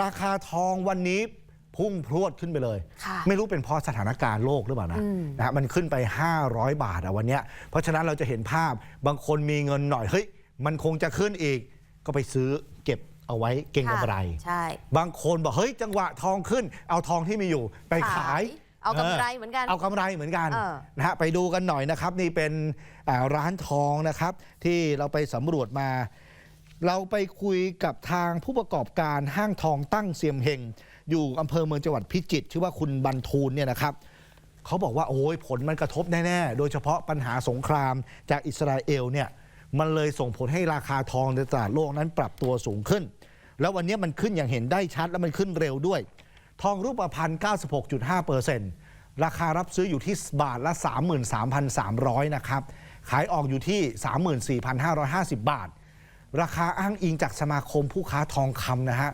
ราคาทองวันนี้พุ่งพรวดขึ้นไปเลยค่ะไม่รู้เป็นเพราะสถานการณ์โลกหรือเปล่านะอืมนะฮะมันขึ้นไป 500 บาทอะวันเนี้ยเพราะฉะนั้นเราจะเห็นภาพบางคนมีเงินหน่อยเฮ้ยมันคงจะขึ้นอีก ก็ไปซื้อเก็บเอาไว้เก่งกำไร ใช่ บางคนบอกเฮ้ยจังหวะทองขึ้น เอาทองที่มีอยู่ไปขายขายเอากำไรเหมือนกัน เอากำไรเหมือนกันเออนะฮะไปดูกันหน่อยนะครับ นี่เป็นอ่าร้านทองนะครับ ที่เราไปสำรวจมา เราไปคุยกับทางผู้ประกอบการห้างทองตั้งเซียมเฮงอยู่อำเภอเมืองจังหวัดพิจิตรชื่อว่าคุณบรรทูลเนี่ยนะครับเขาบอกว่าโอ้ยผลมันกระทบแน่ๆ โดยเฉพาะปัญหาสงครามจากอิสราเอลเนี่ยมันเลยส่งผลให้ราคาทองในตลาดโลกนั้นปรับตัวสูงขึ้น แล้ววันนี้มันขึ้นอย่างเห็นได้ชัดและมันขึ้นเร็วด้วย ทองรูปพรรณ96.5เปอร์เซ็นต์ราคารับซื้ออยู่ที่บาทละ 33,300 นะครับ ขายออกอยู่ที่ 34,550 บาท ราคาอ้างอิงจากสมาคมผู้ค้าทองคำนะฮะ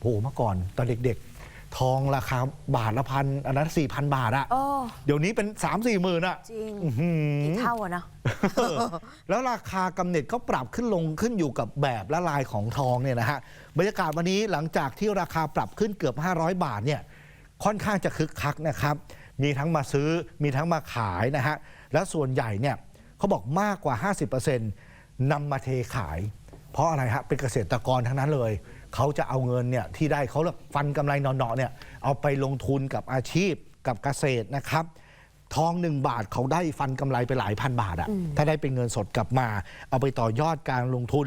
โหเมื่อก่อนตอนเด็กๆ ทองราคาบาทละพันอันนั้น4,000บาทอะโอ้เดี๋ยวนี้เป็น3-4หมื่นอะจริงอื้อหือ กี่เท่าอะเนอะเออแล้วราคากำเนิดก็ปรับขึ้นลงขึ้นอยู่กับแบบและลายของทองเนี่ยนะฮะบรรยากาศวันนี้หลังจากที่ราคาปรับขึ้นเกือบ 500 บาทเนี่ยค่อนข้างจะคึกคักนะครับ มีทั้งมาซื้อมีทั้งมาขายนะฮะแล้วส่วนใหญ่เนี่ยเขาบอกมากกว่า 50%นำมาเทขาย เพราะอะไรฮะเป็นเกษตรกรทั้งนั้นเลย เขาจะเอาเงินเนี่ยที่ได้เขาเรียกฟันกำไรนอนๆเนี่ยเอาไปลงทุนกับอาชีพกับเกษตรนะครับทองหนึ่งบาทเขาได้ฟันกำไรไปหลายพันบาทอะถ้าได้เป็นเงินสดกลับมา เอาไปต่อยอดการลงทุน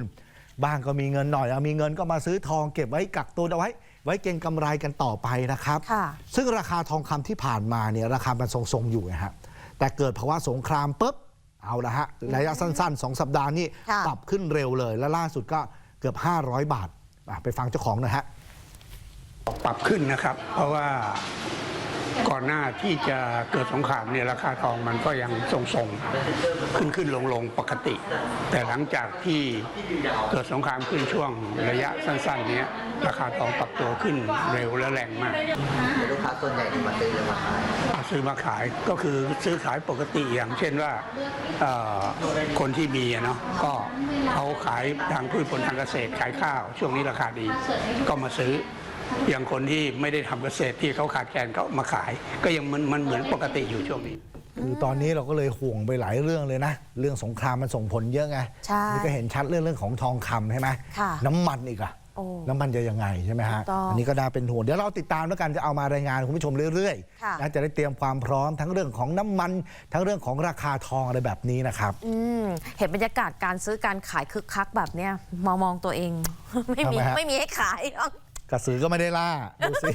บ้างก็มีเงินหน่อยเอามีเงินก็มาซื้อทองเก็บไว้กักตัวเอาไว้ ไว้เก็งกำไรกันต่อไปนะครับค่ะซึ่งราคาทองคำที่ผ่านมาเนี่ยราคามันทรงๆอยู่นะฮะแต่เกิดภาวะสงครามปุ๊บ เอาละฮะระยะสั้นๆ 2 สัปดาห์นี้ค่ะปรับขึ้นเร็วเลย และล่าสุดก็เกือบ 500 บาทอะไปฟังเจ้าของหนะฮะ ปรับขึ้นนะครับ เพราะว่า ก่อนหน้าที่จะเกิดสงครามเนี่ยราคาทองมันก็ยังทรงๆ ขึ้นขึ้นลงลงปกติ แต่หลังจากที่เกิดสงครามขึ้นช่วงระยะสั้นๆ เนี้ยราคาทองปรับตัวขึ้นเร็วและแรงมากลูกค้าส่วนใหญ่ที่มาซื้อจะมาขายเอาซื้อมาขายก็คือซื้อขายปกติอย่างเช่นว่าเอ่อคนที่มีอะเนาะก็เขาขายทางพืชผลทางเกษตรขายข้าว ช่วงนี้ราคาดีก็มาซื้อ อย่างคนที่ไม่ได้ทำเกษตรที่เขาขาดแคลนก็มาขาย ก็ยังมันมันเหมือนปกติอยู่ช่วงนี้ คือตอนนี้เราก็เลยห่วงไปหลายเรื่องเลยนะ เรื่องสงครามมันส่งผลเยอะไงใช่นี่ก็เห็นชัดเรื่องเรื่องของทองคำใช่ไหมค่ะน้ำมันอีกอะโอ้น้ำมันจะยังไงใช่ไหมฮะถูกต้องอันนี้ก็น่าเป็นห่วงเดี๋ยวเราติดตามแล้วกันจะเอามารายงานคุณผู้ชมเรื่อยค่ะๆนะจะได้เตรียมความพร้อมทั้งเรื่องของน้ำมัน ทั้งเรื่องของราคาทองอะไรแบบนี้นะครับอืมเห็นบรรยากาศการซื้อการขายคึกคักแบบเนี้ยมามองตัวเอง ไม่มีทำไมฮะไม่มีให้ขายหรอก กระสือก็ไม่ได้ล่า ดูสิ